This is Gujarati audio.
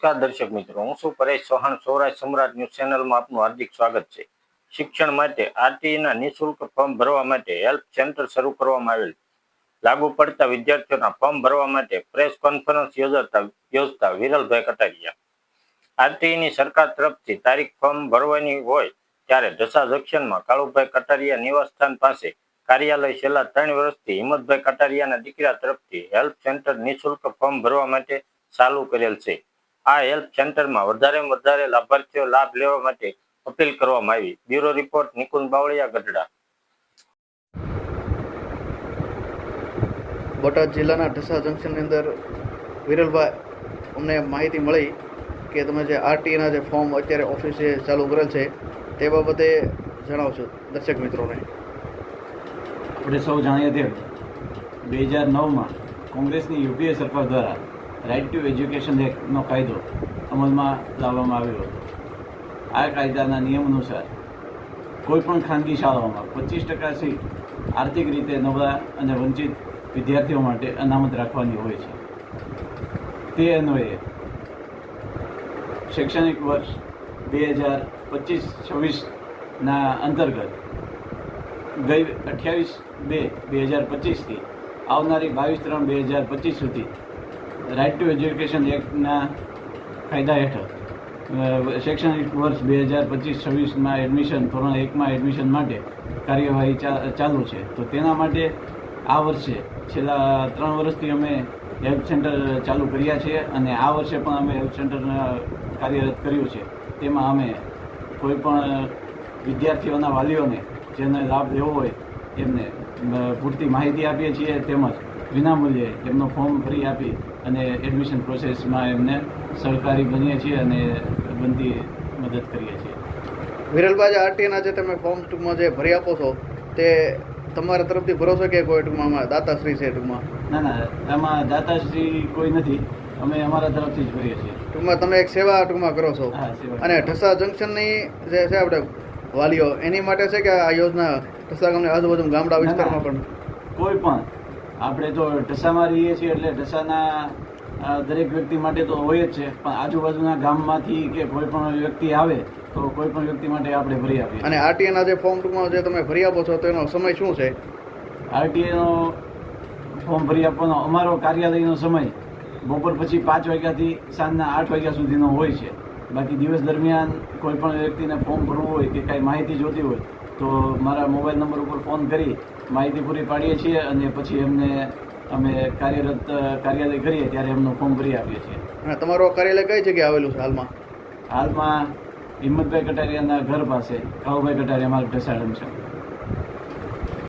નમસ્કાર દર્શક મિત્રો, હું છું પરેશ ચૌહાણ, સૌરાષ્ટ્ર સમ્રાટ ન્યૂઝ ચેનલમાં આપનું હાર્દિક સ્વાગત છે. શિક્ષણ માટે આરટીઈના નિઃશુલ્ક ફોર્મ ભરવા માટે હેલ્પ સેન્ટર શરૂ કરવામાં આવેલ લાગુ પડતા વિદ્યાર્થીઓના ફોર્મ ભરવા માટે પ્રેસ કોન્ફરન્સ યોજાતા યોજતા વિરલભાઈ કટારિયા. આરટીઈની સરકાર તરફથી તારીખ ફોર્મ ભરવાની હોય ત્યારે ઢસા જંક્શનમાં કાળુભાઈ કટારિયા નિવાસસ્થાન પાસે કાર્યાલય છેલ્લા ત્રણ વર્ષથી હિંમતભાઈ કટારિયાના દીકરા તરફથી હેલ્પ સેન્ટર નિઃશુલ્ક ફોર્મ ભરવા માટે ચાલુ કરેલ છે. આ હેલ્પ સેન્ટરમાં વધારે વધારે લાભાર્થીઓ લાભ લેવા માટે અપીલ કરવામાં આવી. Bureau report Nikunj Bavaliya Gadhada. Botad જિલ્લાના ઢસા જંકશનની અંદર વિરલભાઈ અમને માહિતી મળી કે તમે જે આરટીના જે ફોર્મ અત્યારે ઓફિસે ચાલુ કરેલ છે તે બાબતે જણાવશો દર્શક મિત્રોને. આપણે સૌ જાણીએ તેમ બે હજાર નવમાં કોંગ્રેસની યુપીએ સરકાર દ્વારા રાઇટ ટુ એજ્યુકેશન એક્ટનો કાયદો અમલમાં લાવવામાં આવ્યો હતો. આ કાયદાના નિયમ અનુસાર કોઈપણ ખાનગી શાળાઓમાં પચીસ ટકા સીટ આર્થિક રીતે નબળા અને વંચિત વિદ્યાર્થીઓ માટે અનામત રાખવાની હોય છે. તે અન્વયે શૈક્ષણિક વર્ષ બે હજાર પચીસ છવ્વીસના અંતર્ગત ગઈ અઠ્યાવીસ બે બે હજાર પચીસથી આવનારી બાવીસ ત્રણ બે હજાર પચીસ સુધી રાઇટ ટુ એજ્યુકેશન એક્ટના કાયદા હેઠળ. શૈક્ષણિક વર્ષ બે હજાર પચીસ છવ્વીસમાં એડમિશન ધોરણ એકમાં એડમિશન માટે કાર્યવાહી ચાલુ છે. તો તેના માટે આ વર્ષે, છેલ્લા ત્રણ વર્ષથી અમે હેલ્પ સેન્ટર ચાલુ કર્યા છીએ અને આ વર્ષે પણ અમે હેલ્પ સેન્ટર કાર્યરત કર્યું છે. તેમાં અમે કોઈ પણ વિદ્યાર્થીઓના વાલીઓને જેને લાભ લેવો હોય એમને પૂરતી માહિતી આપીએ છીએ તેમજ વિનામૂલ્યે એમનો ફોર્મ ફ્રી આપી અને એડમિશન પ્રોસેસમાં એમને સહકારી બનીએ છીએ અને બનતી મદદ કરીએ છીએ. વિરલભાઈ આરટીએના આરટીના જે તમે ફોર્મ ટૂંકમાં જે ભરી આપો છો તે તમારા તરફથી ભરોસો કે કોઈ ટૂંકમાં દાતાશ્રી છે ટૂંકમાં? ના ના એમાં દાતાશ્રી કોઈ નથી. અમે અમારા તરફથી જ ભરીએ છીએ. ટૂંકમાં તમે એક સેવા ટૂંકમાં કરો છો. અને ઢસા જંકશનની જે છે આપણે વાલીઓ એની માટે છે કે આ યોજના ઠસા ગામને આજુબાજુ ગામડા વિસ્તારમાં પણ? કોઈ પણ. આપણે તો ઢસામાં રહીએ છીએ એટલે ઢસાના દરેક વ્યક્તિ માટે તો હોય જ છે. પણ આજુબાજુના ગામમાંથી કે કોઈ પણ વ્યક્તિ આવે તો કોઈ પણ વ્યક્તિ માટે આપણે ભરી આપીએ. અને આરટીએના જે ફોર્મ ટૂંકમાં જે તમે ભરી આપો છો તેનો સમય શું છે? આરટીઆઈનો ફોર્મ ભરી આપવાનો અમારો કાર્યાલયનો સમય બપોર પછી પાંચ વાગ્યાથી સાંજના આઠ વાગ્યા સુધીનો હોય છે. બાકી દિવસ દરમિયાન કોઈ પણ વ્યક્તિને ફોર્મ ભરવું હોય કે કાંઈ માહિતી જોતી હોય તો મારા મોબાઈલ નંબર ઉપર ફોન કરી માહિતી પૂરી પાડીએ છીએ અને પછી એમને અમે કાર્યરત કાર્યાલય કરીએ ત્યારે એમનું ફોર્મ ભરી આપીએ છીએ. અને તમારો કાર્યાલય કઈ જગ્યાએ આવેલું છે હાલમાં? હાલમાં હિંમતભાઈ કટારિયાના ઘર પાસે કાઉભાઈ કટારિયા માર્ગ ઢસાડમ છે.